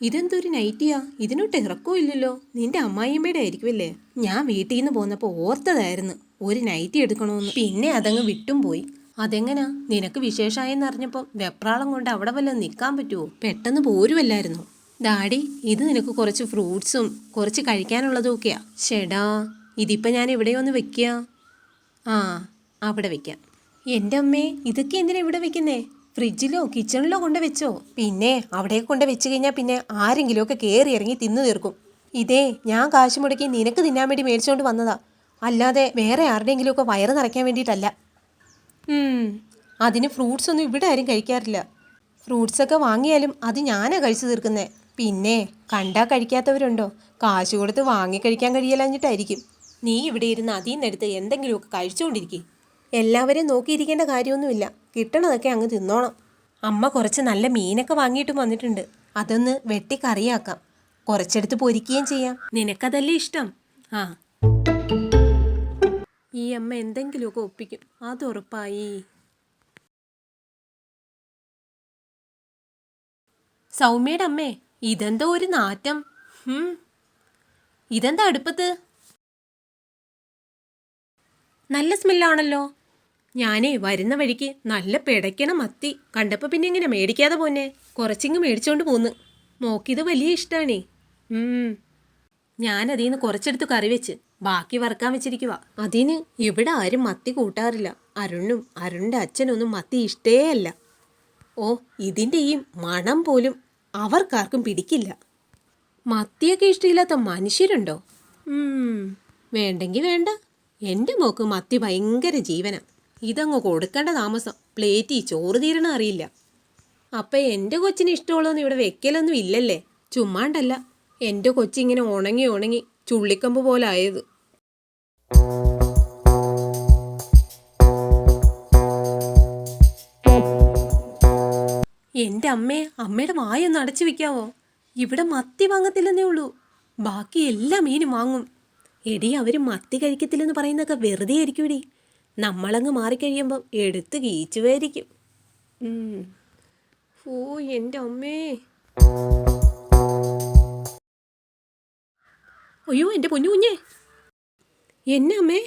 ഇതെന്തൊരു നൈറ്റിയാ ഇതിനൊട്ട് ഇറക്കവും ഇല്ലല്ലോ നിന്റെ അമ്മായിയമ്മയുടെ ആയിരിക്കുമല്ലേ? ഞാൻ വീട്ടിൽ നിന്ന് പോന്നപ്പോൾ ഓർത്തതായിരുന്നു. ഒരു നൈറ്റി എടുക്കണമെന്ന് പിന്നെ അതങ്ങ് വിട്ടും പോയി. അതെങ്ങനാ? നിനക്ക് വിശേഷമായെന്ന് അറിഞ്ഞപ്പോൾ വെപ്രാളം കൊണ്ട് അവിടെ വല്ലതും നിൽക്കാൻ പറ്റുമോ പെട്ടെന്ന് പോരുമല്ലായിരുന്നു ഡാഡി ഇത് നിനക്ക് കുറച്ച് ഫ്രൂട്ട്സും കുറച്ച് കഴിക്കാനുള്ളതും ഒക്കെയാ ഷെടാ ഇതിപ്പോൾ ഞാൻ എവിടെയൊന്ന് വെക്കുക ആ അവിടെ വെക്കാം. എന്റെ അമ്മേ ഇതൊക്കെ എന്തിനാ ഇവിടെ വെക്കുന്നേ? ഫ്രിഡ്ജിലോ കിച്ചണിലോ കൊണ്ട് വെച്ചോ പിന്നെ അവിടെ കൊണ്ട് വെച്ച് കഴിഞ്ഞാൽ പിന്നെ ആരെങ്കിലുമൊക്കെ കയറി ഇറങ്ങി തിന്നു തീർക്കും. ഇതേ ഞാൻ കാശ് മുടക്കി നിനക്ക് തിന്നാൻ വേണ്ടി മേടിച്ചുകൊണ്ട് വന്നതാ. അല്ലാതെ വേറെ ആരുടെയെങ്കിലുമൊക്കെ വയറ് നിറയ്ക്കാൻ വേണ്ടിയിട്ടല്ല. അതിന് ഫ്രൂട്ട്സ് ഒന്നും ഇവിടെ ആരും കഴിക്കാറില്ല. ഫ്രൂട്ട്സൊക്കെ വാങ്ങിയാലും അത് ഞാനാ കഴിച്ചു തീർക്കുന്നത് പിന്നെ കണ്ടാൽ കഴിക്കാത്തവരുണ്ടോ? കാശ് കൊടുത്ത് വാങ്ങി കഴിക്കാൻ നീ ഇവിടെ ഇരുന്ന് അതിൽ നിന്നെടുത്ത് എന്തെങ്കിലുമൊക്കെ കഴിച്ചുകൊണ്ടിരിക്കും എല്ലാവരെയും നോക്കിയിരിക്കേണ്ട കാര്യമൊന്നുമില്ല. കിട്ടണതൊക്കെ അങ്ങ് തിന്നോണം. അമ്മ കുറച്ച് നല്ല മീനൊക്കെ വാങ്ങിയിട്ട് വന്നിട്ടുണ്ട്. അതൊന്ന് വെട്ടി കറിയാക്കാം. കുറച്ചെടുത്ത് പൊരിക്കുകയും ചെയ്യാം. നിനക്കതല്ലേ ഇഷ്ടം? ആ. ഈ അമ്മ എന്തെങ്കിലുമൊക്കെ ഒപ്പിക്കും. അത് ഉറപ്പായി. സൗമ്യയുടെ അമ്മേ ഇതെന്തോ ഒരു നാറ്റം. ഇതെന്താ അടുപ്പത്ത്? നല്ല സ്മെല്ലാണല്ലോ. ഞാനേ വരുന്ന വഴിക്ക് നല്ല പിടയ്ക്കണ മത്തി കണ്ടപ്പോൾ പിന്നെ ഇങ്ങനെ മേടിക്കാതെ പോന്നെ. കുറച്ചിങ്ങ് മേടിച്ചോണ്ട് പോന്ന്. മോക്കിത് വലിയ ഇഷ്ടമാണേ ഞാനതിൽ നിന്ന് കുറച്ചെടുത്ത് കറി വെച്ച് ബാക്കി വറുക്കാൻ വെച്ചിരിക്കുക അതിന് ഇവിടെ ആരും മത്തി കൂട്ടാറില്ല. അരുണും അരുണിന്റെ അച്ഛനൊന്നും മത്തി ഇഷ്ടേ അല്ല. ഓ ഇതിന്റെ ഈ മണം പോലും അവർക്കാർക്കും പിടിക്കില്ല. മത്തിയൊക്കെ ഇഷ്ടമില്ലാത്ത മനുഷ്യരുണ്ടോ? വേണ്ടെങ്കിൽ വേണ്ട. എന്റെ മോക്ക് മത്തി ഭയങ്കര ജീവന. ഇതങ്ങ് കൊടുക്കേണ്ട താമസം. പ്ലേറ്റിൽ ചോറ് തീരണ അറിയില്ല. അപ്പം എന്റെ കൊച്ചിന് ഇഷ്ടമുള്ളതൊന്നും ഇവിടെ വെക്കലൊന്നും ഇല്ലല്ലേ? ചുമ്മാണ്ടല്ല. എന്റെ കൊച്ചിങ്ങനെ ഉണങ്ങി ഉണങ്ങി ചുള്ളിക്കമ്പ് പോലെ ആയത് എന്റെ അമ്മയെ അമ്മയുടെ വായൊന്ന് അടച്ചു വെക്കാവോ? ഇവിടെ മത്തി വാങ്ങത്തില്ലെന്നേ ഉള്ളൂ. ബാക്കി എല്ലാ മീനും വാങ്ങും. എടി അവർ മത്തി കഴിക്കത്തില്ലെന്ന് പറയുന്നതൊക്കെ വെറുതെ ആയിരിക്കുമെടി നമ്മളങ്ങ് മാറിക്കഴിയുമ്പം എടുത്ത് കീച്ചുമായിരിക്കും. ഓ എന്റെ അമ്മേ. അയ്യോ എന്റെ പൊന്നു കുഞ്ഞേ. എന്നെ അമ്മേ.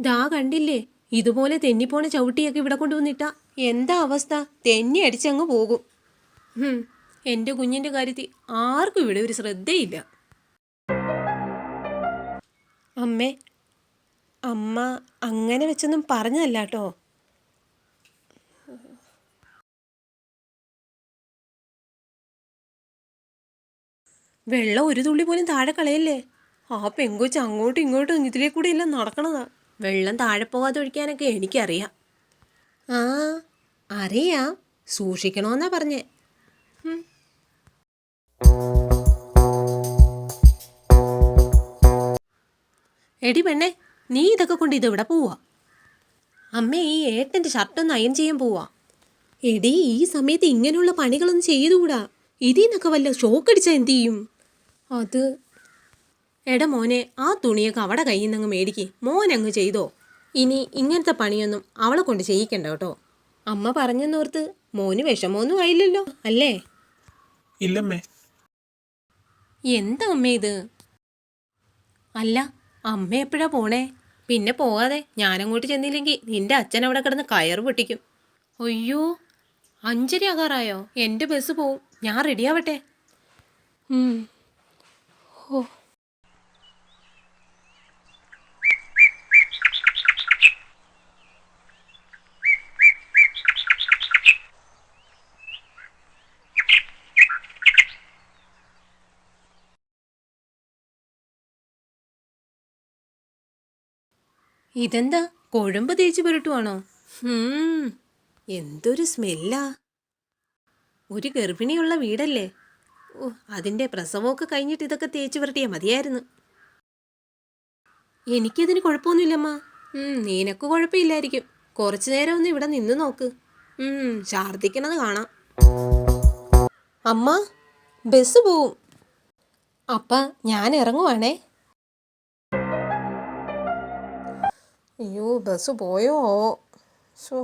ദാ കണ്ടില്ലേ ഇതുപോലെ തെന്നിപ്പോണ ചവിട്ടിയൊക്കെ ഇവിടെ കൊണ്ടുവന്നിട്ടാ. എന്താ അവസ്ഥ? തെന്നി അടിച്ചങ്ങ് പോകും. എന്റെ കുഞ്ഞിന്റെ കാര്യത്തിൽ ആർക്കും ഇവിടെ ഒരു ശ്രദ്ധയില്ല. അമ്മേ അമ്മ അങ്ങനെ വെച്ചൊന്നും പറഞ്ഞതല്ല കേട്ടോ. വെള്ളം ഒരു തുള്ളി പോലും താഴെ കളയല്ലേ? ആ പെങ്കൊച്ച് അങ്ങോട്ടും ഇങ്ങോട്ടും ഇതിലേ കൂടെ എല്ലാം നടക്കണതാ. വെള്ളം താഴെ പോകാതെ ഒഴിക്കാനൊക്കെ എനിക്കറിയാം. ആ അറിയാം. സൂക്ഷിക്കണമെന്നാ പറഞ്ഞേ. എടി പെണ്ണെ നീ ഇതൊക്കെ കൊണ്ട് ഇതെവിടെ പോവാ? അമ്മ ഈ ഏട്ടന്റെ ഷർട്ടൊന്ന് അയൺ ചെയ്യാൻ പോവാ. എടീ ഈ സമയത്ത് ഇങ്ങനെയുള്ള പണികളൊന്നും ചെയ്തുകൂടാ. ഇതിൽ നിന്നൊക്കെ വല്ല ഷോക്ക് അടിച്ചാൽ എന്ത് ചെയ്യും? അത് എടാ മോനെ ആ തുണിയൊക്കെ അവിടെ കയ്യിൽ നിന്ന് അങ്ങ് മേടിക്കേ മോനങ്ങ് ചെയ്തോ. ഇനി ഇങ്ങനത്തെ പണിയൊന്നും അവളെ കൊണ്ട് ചെയ്യിക്കണ്ട കേട്ടോ. അമ്മ പറഞ്ഞെന്നോർത്ത് മോന് വിഷമമൊന്നും ആയില്ലല്ലോ അല്ലേ? ഇല്ലമ്മേ. എന്താ അമ്മ ഇത്? അല്ല അമ്മ എപ്പോഴാ പോണേ? പിന്നെ പോകാതെ ഞാനങ്ങോട്ട് ചെന്നില്ലെങ്കിൽ നിന്റെ അച്ഛൻ അവിടെ കിടന്ന് കയറ് പൊട്ടിക്കും. അയ്യോ അഞ്ചര ആകാറായോ എന്റെ ബസ് പോവും. ഞാൻ റെഡിയാവട്ടെ. ഓ. ഇതെന്താ? കുഴമ്പ് തേച്ച് പുരട്ടുവാണോ? എന്തൊരു സ്മെല്ലാ. ഒരു ഗർഭിണിയുള്ള വീടല്ലേ? ഓ അതിന്റെ പ്രസവമൊക്കെ കഴിഞ്ഞിട്ട് ഇതൊക്കെ തേച്ച് പുരട്ടിയാൽ മതിയായിരുന്നു. എനിക്കതിന് കുഴപ്പമൊന്നുമില്ലമ്മ. നിനക്ക് കുഴപ്പമില്ലായിരിക്കും. കുറച്ചു നേരം ഒന്ന് ഇവിടെ നിന്ന് നോക്ക്. ഛാർദിക്കണത് കാണാം. അമ്മ ബസ് പോവും. അപ്പ ഞാൻ ഇറങ്ങുവാണേ. അയ്യോ ബസ് പോയോ ഷോ